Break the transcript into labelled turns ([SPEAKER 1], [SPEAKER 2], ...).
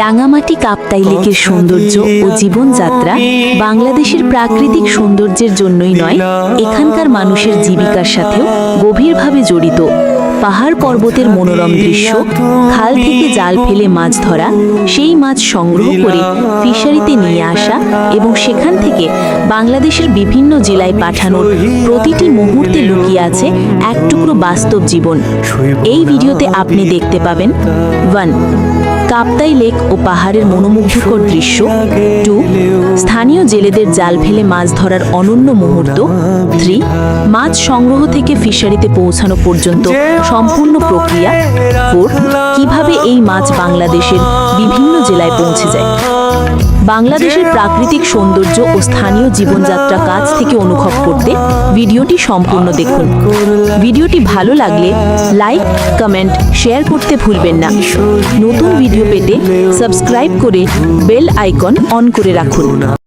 [SPEAKER 1] রাঙামাটি কাপ্তাই লেকের সৌন্দর্য ও জীবনযাত্রা বাংলাদেশের প্রাকৃতিক সৌন্দর্যের জন্যই নয় এখানকার মানুষের জীবিকার সাথেও গভীরভাবে জড়িত। পাহাড় পর্বতের মনোরম দৃশ্য খাল থেকে জাল ফেলে মাছ ধরা সেই মাছ সংগ্রহ করে ফিশারিতে নিয়ে আসা এবং সেখান থেকে বাংলাদেশের বিভিন্ন জেলায় পাঠানোর প্রতিটি মুহূর্তে লুকিয়ে আছে এক টুকরো বাস্তব জীবন। এই ভিডিওতে আপনি দেখতে পাবেন ওয়ান কাপ্তাই লেক ও পাহাড়ের মনোমুগ্ধকর দৃশ্য। টু, স্থানীয় জেলেদের জাল ফেলে মাছ ধরার অনন্য মুহূর্ত। থ্রি, মাছ সংগ্রহ থেকে ফিশারিতে পৌঁছানো পর্যন্ত সম্পূর্ণ প্রক্রিয়া। ফোর, কীভাবে এই মাছ বাংলাদেশের বিভিন্ন জেলায় পৌঁছে যায়। বাংলাদেশের প্রাকৃতিক সৌন্দর্য ও স্থানীয় জীবনযাত্রা কাজ থেকে অনুভব করতে ভিডিওটি সম্পূর্ণ দেখুন। ভিডিওটি ভালো লাগলে লাইক কমেন্ট শেয়ার করতে ভুলবেন না। নতুন ভিডিও পেতে সাবস্ক্রাইব করে বেল আইকন অন করে রাখুন।